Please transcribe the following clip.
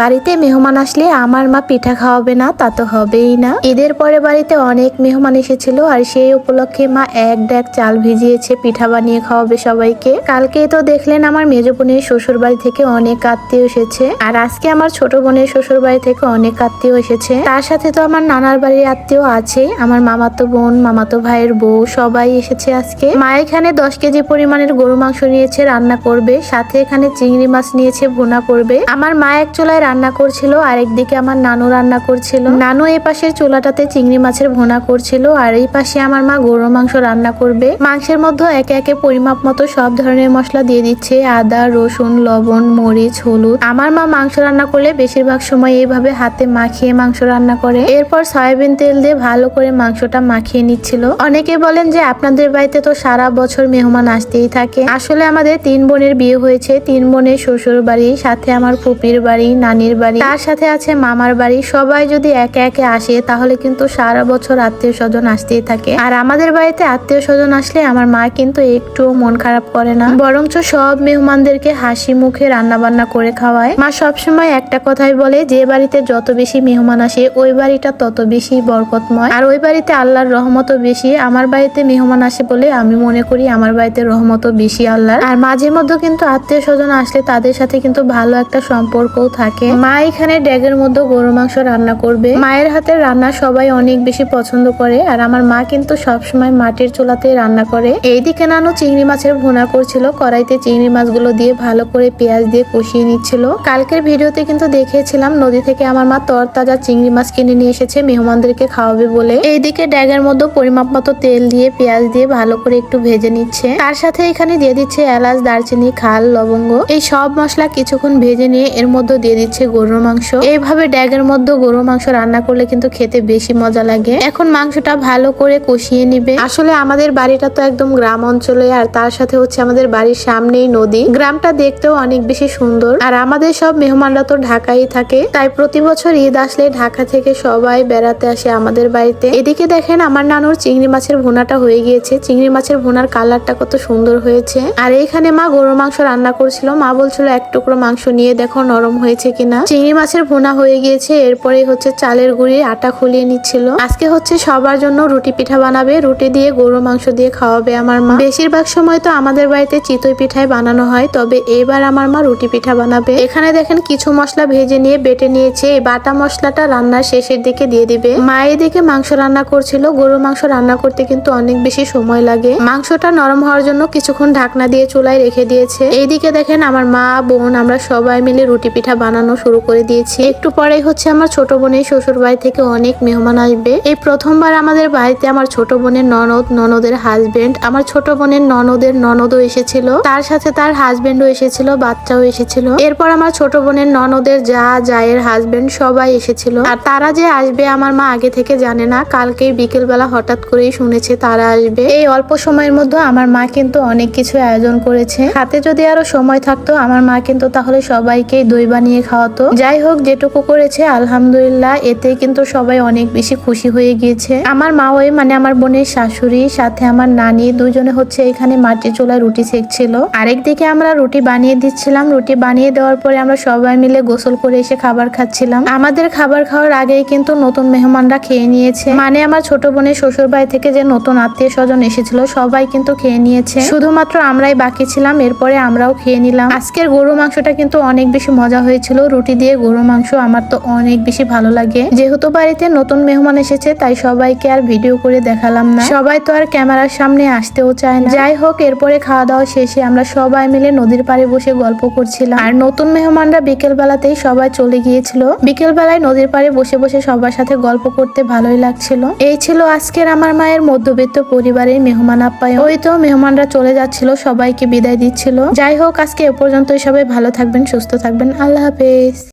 বাড়িতে মেহমান আসলে আমার মা পিঠা খাওয়াবে না, তা তো হবেই না। ঈদের পরে বাড়িতে অনেক মেহমান এসেছিল আর সেই উপলক্ষে মা এক ড্যাক চাল ভিজিয়েছে, পিঠা বানিয়ে খাওয়াবে সবাইকে। কালকে তো দেখলেন আমার মেজ বোনের শ্বশুর বাড়ি থেকে অনেক আত্মীয় এসেছে আর আজকে আমার ছোট বোনের শ্বশুর বাড়ি থেকে অনেক আত্মীয় এসেছে। তার সাথে তো আমার নানার বাড়ির আত্মীয় আছে, আমার মামাতো বোন, মামাতো ভাইয়ের বউ, সবাই এসেছে আজকে। মা এখানে দশ কেজি পরিমাণের গরু মাংস নিয়েছে, রান্না করবে, সাথে এখানে চিংড়ি মাছ নিয়েছে, ভুনা করবে। আমার মা এক চুলায় রান্না করছিল আর একদিকে আমার নানু রান্না করছিল। নানু এই পাশের চুলাটাতে চিংড়ি মাছের ভোনা করছিল, আর এই পাশে আমার মা গরুর মাংস রান্না করবে। মাংসের মধ্যে একে একে পরিমাপ মতো সব ধরনের মশলা দিয়ে দিচ্ছে, আদা, রসুন, লবণ, মরিচ, হলুদ। আমার মা মাংস রান্না করলে বেশিরভাগ সময় এইভাবে হাতে মাখিয়ে মাংস রান্না করে। এরপর সয়াবিন তেল দিয়ে ভালো করে মাংসটা মাখিয়ে নিচ্ছিল। অনেকে বলেন যে, আপনাদের বাড়িতে তো সারা বছর মেহমান আসতেই থাকে। আসলে আমাদের তিন বোনের বিয়ে হয়েছে। তিন বোনের শ্বশুর বাড়ি সাথে আমার ফুপির বাড়ি নানির বাড়ি। তার সাথে আছে মামার বাড়ি। সবাই যদি একে একে আসে, তাহলে কিন্তু সারা বছর আত্মীয় স্বজন আসতেই থাকে। আর আমাদের বাড়িতে আত্মীয় স্বজন আসলে আমার মা কিন্তু একটুও মন খারাপ করে না। বরঞ্চ সব মেহমানদেরকে হাসি মুখে রান্না বান্না করে খাওয়ায়। মা সবসময় একটা কথাই বলে, যে বাড়িতে যত বেশি মেহমান আসে, ওই বাড়িটা তত বেশি বরকতময়। আর ওই বাড়িতে আল্লাহর রহমতও বেশি। আমার বাড়িতে মেহমান আসে বলে আমি মনে করি আমার বাড়িতে রহমতও বেশি আল্লাহর। আর মাঝে মধ্যে কিন্তু আত্মীয় স্বজন আসলে তাদের সাথে কিন্তু ভালো একটা সম্পর্কও থাকে। মা এখানে ড্যাগের মধ্যে গরু মাংস রান্না করবে। মায়ের হাতের রান্না সবাই অনেক বেশি পছন্দ করে, আর আমার মা কিন্তু সবসময় মাটির চুলাতে রান্না করে। এইদিকে নানু চিংড়ি মাছের ভুনা করছিল, কড়াইতে চিংড়ি মাছগুলো দিয়ে ভালো করে পেঁয়াজ দিয়ে কষিয়ে নিচ্ছিল। কালকের ভিডিওতে কিন্তু দেখেছিলাম নদী থেকে আমার মা তরতাজা চিংড়ি মাছ কিনে নিয়ে এসেছে, মেহমানদেরকে খাওয়াবে বলে। এইদিকে ড্যাগের মধ্যে পরিমাপ মতো তেল দিয়ে পেঁয়াজ দিয়ে ভালো করে একটু ভেজে নিচ্ছে। তার সাথে এখানে দিয়ে দিচ্ছে এলাচ, দারচিনি, খাল, লবঙ্গ। এই সব মশলা কিছুক্ষণ ভেজে নিয়ে এর মধ্যে দিয়ে দিচ্ছে। গরুর মাংস। এইভাবে ড্যাগের মধ্যে গরুর মাংস রান্না করলে কিন্তু খেতে বেশি মজা লাগে। এখন মাংসটা ভালো করে কষিয়ে নিবে। আসলে আমাদের বাড়িটা তো একদম গ্রাম অঞ্চলে, আর তার সাথে হচ্ছে আমাদের বাড়ির সামনেই নদী। গ্রামটা দেখতেও অনেক বেশি সুন্দর। আর আমাদের সব মেহমানরা তো ঢাকাই থাকে। তাই প্রতি বছর ঈদ আসলে ঢাকা থেকে সবাই বেড়াতে আসে আমাদের বাড়িতে। এদিকে দেখেন আমার নানুর চিংড়ি মাছের ভুনাটা হয়ে গিয়েছে। চিংড়ি মাছের ভুনার কালারটা কত সুন্দর হয়েছে। আর এইখানে মা গরুর মাংস রান্না করছিল। মা বলছিল, এক টুকরো মাংস নিয়ে দেখো, নরম হয়েছে কিনা? চিংড়ি মাছের ভুনা হয়ে গিয়েছে, এরপরে হচ্ছে চালের গুঁড়ি, আটা খুলিয়ে নিচ্ছিল। আজকে হচ্ছে সবার জন্য রুটি পিঠা বানাবে। রুটি দিয়ে গরুর মাংস দিয়ে খাওয়াবে আমার মা। বেশিরভাগ সময় তো আমাদের বাড়িতে চিতই পিঠাই বানানো হয়, তবে এবার আমার মা রুটি পিঠা বানাবে। এখানে দেখেন কিছু মশলা ভেজে নিয়ে বেটে নিয়েছে। এই বাটা মশলাটা রান্নার শেষের দিকে দিয়ে দিবে। মা এদিকে মাংস রান্না করছিল। গরুর মাংস রান্না করতে কিন্তু অনেক বেশি সময় লাগে। মাংসটা নরম হওয়ার জন্য কিছুক্ষণ ঢাকনা দিয়ে চুলায় রেখে দিয়েছে। এইদিকে দেখেন আমার মা, বোন, আমরা সবাই মিলে রুটি পিঠা বানানো শুরু করে দিয়েছি। একটু পরেই হচ্ছে আমার ছোট বোনের শ্বশুর বাড়ি থেকে অনেক মেহমান আসবে। এই প্রথমবার আমাদের বাড়িতে আমার ছোট বোনের ননদ, ননদের হাজবেন্ড আমার ছোট বোনের ননদের ননদও এসেছিল। তার সাথে তার হাজবেন্ডও এসেছিল, বাচ্চাও এসেছিল। এরপর আমার ছোট বোনের ননদের যা জায়ের হাজবেন্ড সবাই এসেছিল। আর তারা যে আসবে আমার মা আগে থেকে জানে না। কালকেই বিকেল বেলা হঠাৎ করেই শুনেছে তারা আসবে। এই অল্প সময়ের মধ্যে আমার মা কিন্তু অনেক কিছু আয়োজন করেছে। হাতে যদি আরও সময় থাকতো, আমার মা কিন্তু তাহলে সবাইকে দই বানিয়ে খাওয়াতো যাই হোক যেটুকু করেছে, আলহামদুলিল্লাহ এতে কিন্তু সবাই অনেক বেশি খুশি হয়ে গিয়েছে। আমার মা ওই মানে আমার বোনের শাশুড়ি, সাথে আমার নানি, দুজনে হচ্ছে এখানে মাটির চুলায় রুটি সেকছিল আরেকদিকে আমরা রুটি বানিয়ে দিচ্ছিলাম। রুটি বানিয়ে দেওয়ার পরে আমরা সবাই মিলে গোসল করে এসে খাবার খাচ্ছিলাম। আমাদের খাবার খাওয়ার আগেই কিন্তু নতুন মেহমানরা খেয়ে নিয়েছে। মানে আমার ছোট বোনের শ্বশুর বাড়ি থেকে যে নতুন আত্মীয় স্বজন এসেছিল, সবাই কিন্তু খেয়ে নিয়েছে। শুধুমাত্র আমরাই বাকি ছিলাম, এরপরে আমরাও খেয়ে নিলাম। আজকের গরু মাংসটা কিন্তু অনেক বেশি মজা হয়েছিল। রুটি দিয়ে গরু মাংস আমার তো অনেক বেশি ভালো লাগে। যেহেতু বাড়িতে নতুন মেহমান এসেছে, তাই সবাইকে আর ভিডিও করে দেখালাম না। সবাই তো আর ক্যামেরার সামনে আসতেও চায় না। যাই হোক, এরপরে খাওয়া দাওয়া শেষে আমরা সবাই মিলে নদীর পাড়ে বসে গল্প করছিলাম। আর নতুন মেহমানরা বিকেল বেলাতেই সবাই চলে গিয়েছিল। বিকেল বেলায় নদীর পাড়ে বসে বসে সবার সাথে গল্প করতে ভালোই লাগছিল। এই ছিল আজকের আমার মায়ের মধ্যবিত্ত পরিবারের মেহমান আপ্যায়ন। ওই তো মেহমানরা চলে যাচ্ছিল, সবাইকে বিদায় দিচ্ছিল। যাই হোক, আজকে এ পর্যন্তই। সবাই ভালো থাকবেন, সুস্থ থাকবেন। আল্লাহ হাফেজ। tardes.